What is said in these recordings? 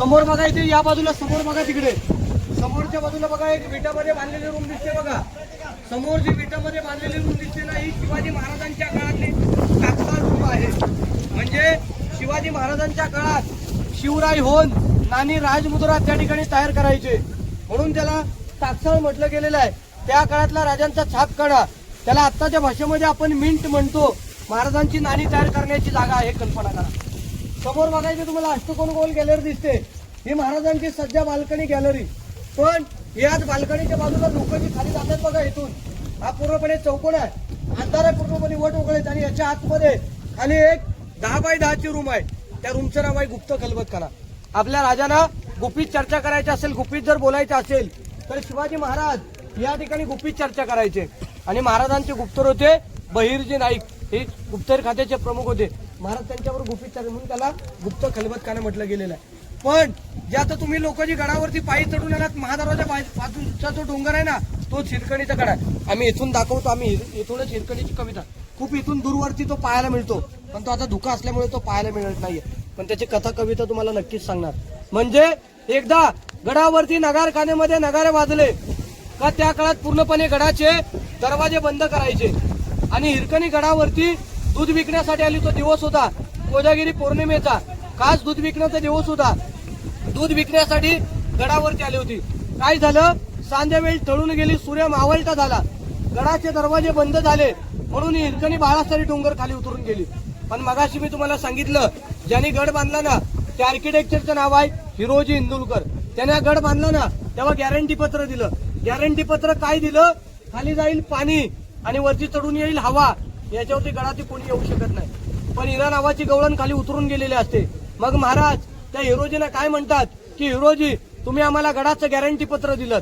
समोर बघा इथे या बाजूला समोर बघा तिकडे. समोरच्या बाजूला बघा एक विटामध्ये बांधलेली रूम दिसते बघा. समोर जी विटामध्ये बांधलेली रूम दिसते ना ही शिवाजी महाराजांच्या काळातली तात्काळ रूम आहे. म्हणजे शिवाजी महाराजांच्या काळात शिवराय होऊन नानी राजमुद्रा त्या ठिकाणी तयार करायचे. म्हणून त्याला तात्साळ म्हटलं गेलेलं आहे. त्या काळातला राजांचा छाप कडा त्याला आत्ताच्या भाषेमध्ये आपण मिंट म्हणतो. महाराजांची नाणी तयार करण्याची जागा आहे कल्पना करा. समोर बघायचं तुम्हाला अष्टकोन गोल गॅलरी दिसते. ही महाराजांची सज्जा बाल्कनी गॅलरी पण याच बाल्कनीच्या बाजूला लोक जी खाली जातात बघा इथून हा पूर्णपणे चौकोन आहे. अंधार आहे पूर्णपणे वट उघडे आणि याच्या आतमध्ये खाली एक दहा बाय दहाची रूम आहे. त्या रूमचं नाव आहे गुप्त खलबतखाना आपल्या राजाला गुपित चर्चा करायची असेल गुपित जर बोलायचं असेल तर शिवाजी महाराज या ठिकाणी गुपित चर्चा करायचे. आणि महाराजांचे गुप्तर होते बहिर्जी नाईक हे गुप्तहेर खात्याचे प्रमुख होते. महाराज त्यांच्यावर गुपित चालले म्हणून त्याला गुप्त खलबत खाना म्हटलं गेलेलं आहे. पण जे आता तुम्ही लोक जी गडावरती पायी चढून आलात महादाराच्या बाजूचा जो डोंगर आहे ना तो शिरकणीचा गड आहे. आम्ही इथून दाखवतो आम्ही हिर- इथूनच शिरकणीची कविता. खूप इथून दूरवरती तो पाहायला मिळतो. पण तो आता धुका असल्यामुळे तो पाहायला मिळत नाहीये. पण त्याची कथा कविता तुम्हाला नक्कीच सांगणार. म्हणजे एकदा गडावरती नगारखान्यामध्ये नगारे वाजले का त्या काळात पूर्णपणे गडाचे दरवाजे बंद करायचे आणि हिरकणी गडावरती दूध विकण्यासाठी आली तो दिवस होता. कोजागिरी पौर्णिमेचा. खास दूध विकण्याचा दिवस होता. दूध विकण्यासाठी गडावरती आली होती. काय झालं? सांध्यावेळी तळून गेली सूर्य मावळता झाला. गडाचे दरवाजे बंद झाले. म्हणून हिरकणी बाळासारी डोंगर खाली उतरून गेली. पण मगाशी मी तुम्हाला सांगितलं ज्यांनी गड बांधला ना त्या आर्किटेक्चरचं नाव आहे हिरोजी इंदुलकर. त्याने गड बांधला ना तेव्हा गॅरंटी पत्र दिलं. गॅरंटी पत्र काय दिलं? खाली जाईल पाणी आणि वरती चढून येईल हवा. याच्यावरती गडाती कोणी येऊ शकत नाही. पण हिरा नावाची गवळण खाली उतरून गेलेली असते. मग महाराज त्या हिरोजीना काय म्हणतात? की हिरोजी तुम्ही आम्हाला गडाचं गॅरंटी पत्र दिलं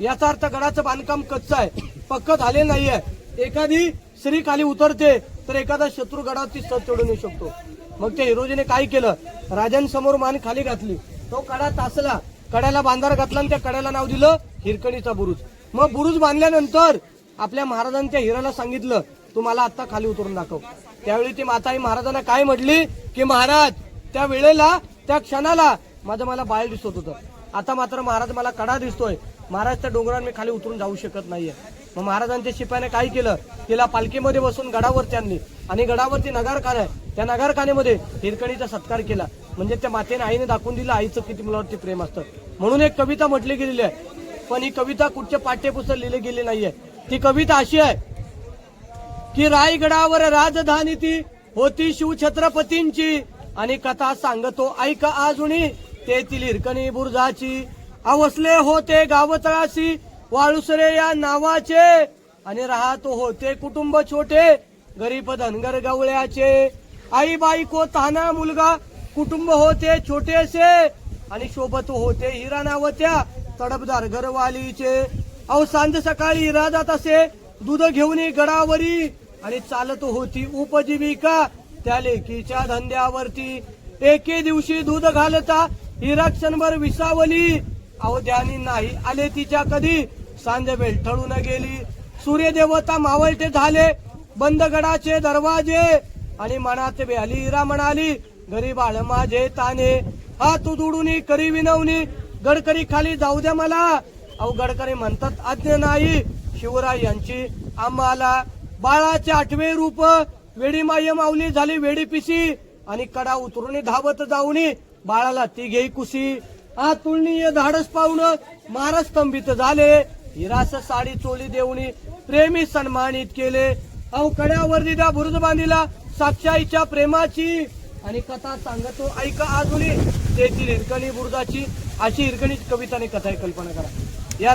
याचा अर्थ गडाचं बांधकाम कच्चं आहे. पक्क झाले नाहीये. एखादी स्त्री खाली उतरते तर एखादा शत्रू गडावरती सत चढून येऊ शकतो. मग त्या हिरोजीने काय केलं? राजांसमोर मान खाली घातली. तो कडा तासला. कड्याला बांधार घातला आणि त्या कड्याला नाव दिलं हिरकणीचा बुरुज. मग बुरुज बांधल्यानंतर आपल्या महाराजांच्या हिराला सांगितलं तू मला आता खाली उतरून दाखव. त्यावेळी ती माताई महाराजांना काय म्हटली? की महाराज त्या वेळेला त्या क्षणाला माझं मला बाहेर दिसत होतं. आता मात्र महाराज मला कडा दिसतोय. महाराज त्या डोंगरावर मी खाली उतरून जाऊ शकत नाहीये. मग महाराजांच्या शिपायाने काय केलं? तिला पालखीमध्ये बसून गडावरती आणली आणि गडावरती नगारखाना आहे त्या नगारखान्यामध्ये हिरकणीचा सत्कार केला. म्हणजे त्या मातेने आईने दाखवून दिलं आईचं किती मुलावरती प्रेम असतं. म्हणून एक कविता म्हटली गेलेली आहे. पण ही कविता कुठच्या पाठ्यपुस्तक लिहिली गेली नाहीये. ती कविता अशी आहे की रायगडावर राजधानी ती होती शिवछत्रपतींची. आणि कथा सांगतो ऐक आजुनी तेथील हिरकणी बुर्जाची. अवसले होते गावतळाशी वाळुसरे या नावाचे. आणि राहतो होते कुटुंब छोटे गरीब धनगर गवळ्याचे. आई बाईको ताना मुलगा कुटुंब होते छोटेसे. आणि शोभत होते हिरा नावत्या तडपदार घरवालीचे. अहो सांज सकाळी हिरा जात असे दूध घेऊन गडावरी. आणि चालत होती उपजीविका. त्या लेकीच्या धंद्यावरती एके दिवशी दूध घालता हिरा क्षणभर विसावली. अहो ध्यानी नाही आले तिच्या कधी? सांज वेळ ठळून गेली. सूर्यदेवता मावळते झाले बंदगडाचे दरवाजे. आणि मनात बेली हिरा म्हणाली घरी बाळ माझे ताने हातू दुडूनी करी विनवणी. गडकरी खाली जाऊ द्या मला. अहो गडकरी म्हणतात आज्ञा नाही. शिवराय यांची आम्हाला बाळाचे आठवे रूप वेडी माय माऊली झाली वेडी पिशी आणि कडा उतरून धावत जाऊनी बाळाला ती घेई कुशी. आ तुळणीय धाडस पाहून महाराज स्तंभित झाले. हिरास साडी चोली देऊनी प्रेमी सन्मानित केले. अहो कड्यावर दिदा बुरुज बांधिला साक्षाईच्या प्रेमाची. आणि कथा सांगतो ऐका आजुनी. तेथील हिरकणी बुरुजाची अशी हिरकणी कविताने कथा कल्पना करा. या